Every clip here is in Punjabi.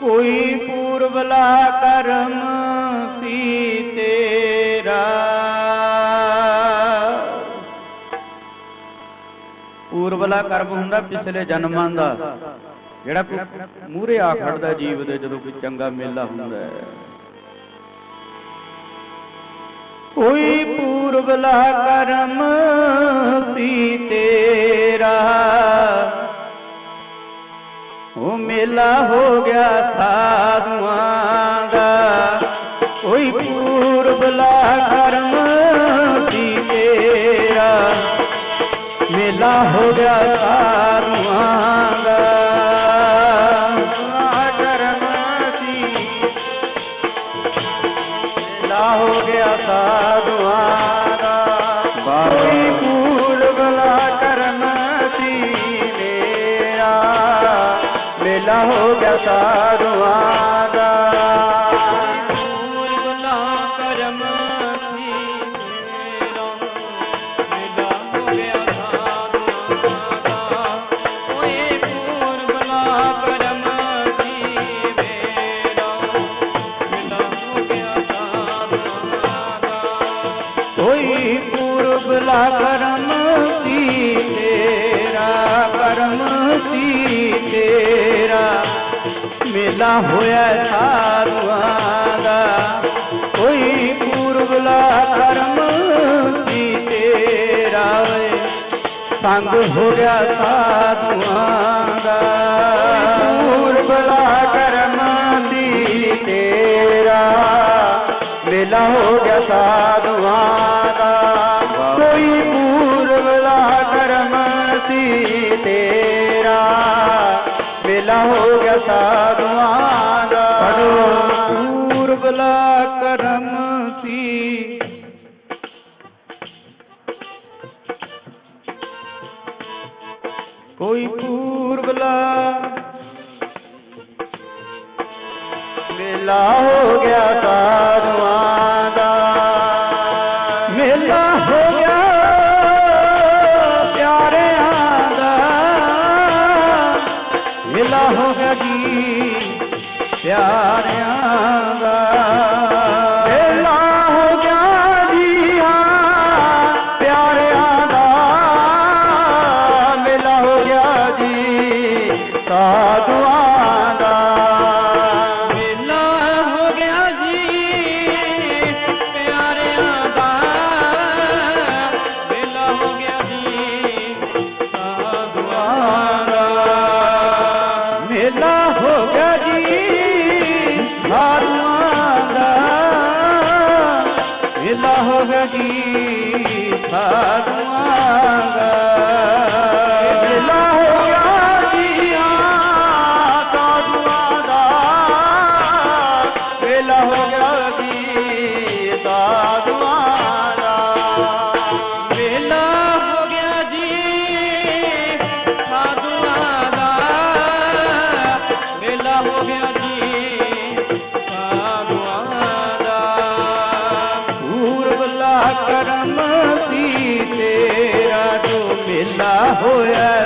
ਕੋਈ ਪੂਰਬਲਾ ਕਰਮ ਸੀ ਤੇਰਾ। ਪੂਰਬਲਾ ਕਰਮ ਹੁੰਦਾ ਪਿਛਲੇ ਜਨਮਾਂ ਦਾ, ਜਿਹੜਾ ਕੋਈ ਮੂਹਰੇ ਆ ਖੜਦਾ ਜੀਵ ਦੇ ਜਦੋਂ ਕੋਈ ਚੰਗਾ ਮੇਲਾ ਹੁੰਦਾ ਹੈ। ਕੋਈ ਪੂਰਬਲਾ ਕਰਮ ਸੀ ਤੇਰਾ। ਮੇਲਾ ਹੋ ਗਿਆ ਸਾਧੂਆਂ ਦਾ। ਕੋਈ ਪੂਰਬਲਾ ਕਰਮ ਸੀ ਤੇਰਾ। ਮੇਲਾ ਹੋ ਗਿਆ ਸਾਧੂਆਂ ਮੇਲਾ ਹੋ ਗਿਆ ਸਾਧੂਆਂ ਸਾਧੂਆਂ ਦਾ ਪੂਰਬਲਾ ਕਰਮ ਸੀ ਮੇਰਾ ਮੇਲਾ ਹੋ ਗਿਆ ਸਾਧੂਆਂ ਦਾ ਕੋਈ ਪੂਰਬਲਾ ਕਰਮ ਸੀ ਮੇਰਾ ਮੇਲਾ ਹੋ ਗਿਆ ਸਾਧੂਆਂ ਦਾ ਕੋਈ ਪੂਰਬਲਾ ਕਰਮ ਮੇਲਾ ਹੋਇਆ ਸਾਧੂਆਂ ਦਾ, ਕੋਈ ਪੂਰਬਲਾ ਕਰਮ ਸੀ ਤੇਰਾ ਵੇ ਸੰਗ ਹੋ ਸਾਧੂਆਂ ਦਾ ਪੂਰਬਲਾ ਕਰਮ ਸੀ ਤੇਰਾ। ਵੇਲਾ ਹੋ ਗਿਆ ਸਾਧੂਆਂ ਕੋਈ ਪੂਰਬਲਾ ਮੇਲਾ ਹੋ ਗਿਆ ਸਾਧੂਆਂ ਦਾ। ਮੇਲਾ ਹੋ ਗਿਆ ਪਿਆਰਿਆਂ ਦਾ। ਮੇਲਾ ਹੋ ਗਿਆ ਜੀ ਪਿਆਰਿਆਂ ਸਾਧੂਆਂ ਦਾ। ਮੇਲਾ ਹੋ ਗਿਆ ਜੀ ਪਿਆਰਿਆਂ ਦਾ। ਮੇਲਾ ਹੋ ਗਿਆ ਜੀ ਸਾਧੂਆਂ ਦਾ। ਮੇਲਾ ਹੋ ਗਿਆ ਜੀ ਸਾਧੂਆਂ ਦਾ। ਮੇਲਾ ਹੋ ਗਿਆ ਜੀ ਸਾਧੂਆਂ ਮੇਲਾ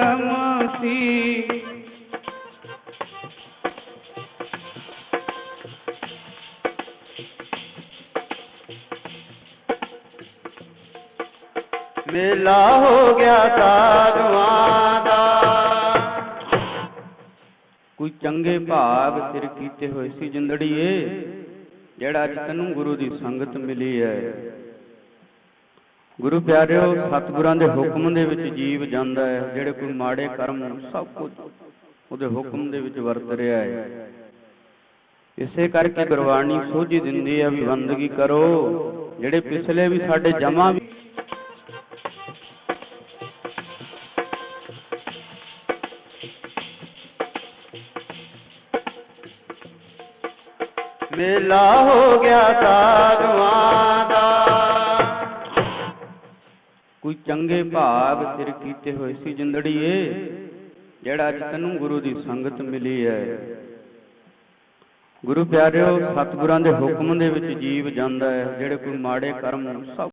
ਕਰਮ ਮੇਲਾ ਹੋ ਗਿਆ ਸਾਧੂਆਂ ਦਾ। ਕੋਈ ਚੰਗੇ ਭਾਗ ਸਿਰ ਕੀਤੇ ਹੋਏ ਸੀ ਜਿੰਦੜੀਏ, ਜਿਹੜਾ ਅੱਜ ਤੈਨੂੰ ਗੁਰੂ ਦੀ ਸੰਗਤ ਮਿਲੀ ਹੈ। ਗੁਰੂ ਪਿਆਰਿਓ, ਸਤਿਗੁਰਾਂ ਦੇ ਹੁਕਮ ਦੇ ਵਿੱਚ ਜੀਵ ਜਾਂਦਾ ਹੈ, ਜਿਹੜੇ ਕੋਈ ਮਾੜੇ ਕਰਮ ਸਭ ਕੁਝ ਉਹਦੇ ਹੁਕਮ ਦੇ ਵਿੱਚ ਵਰਤ ਰਿਹਾ ਹੈ। ਇਸੇ ਕਰਕੇ ਗੁਰਬਾਣੀ ਸੋਝੀ ਦਿੰਦੀ ਹੈ ਵੀ ਬੰਦਗੀ ਕਰੋ, ਜਿਹੜੇ ਪਿਛਲੇ ਵੀ ਸਾਡੇ ਜਮਾ ਮੇਲਾ ਹੋ ਗਿਆ ਸਾਧੂਆਂ ਦਾ। ਕੋਈ ਚੰਗੇ ਭਾਗ ਸਿਰ ਕੀਤੇ ਹੋਏ ਸੀ ਜਿੰਦੜੀਏ, ਜਿਹੜਾ ਅੱਜ ਤੈਨੂੰ ਗੁਰੂ ਦੀ ਸੰਗਤ ਮਿਲੀ ਹੈ। ਗੁਰੂ ਪਿਆਰਿਓ, ਸਤਿਗੁਰਾਂ ਦੇ ਹੁਕਮ ਦੇ ਵਿੱਚ ਜੀਵ ਜਾਂਦਾ ਹੈ, ਜਿਹੜੇ ਕੋਈ ਮਾੜੇ ਕਰਮ ਸਭ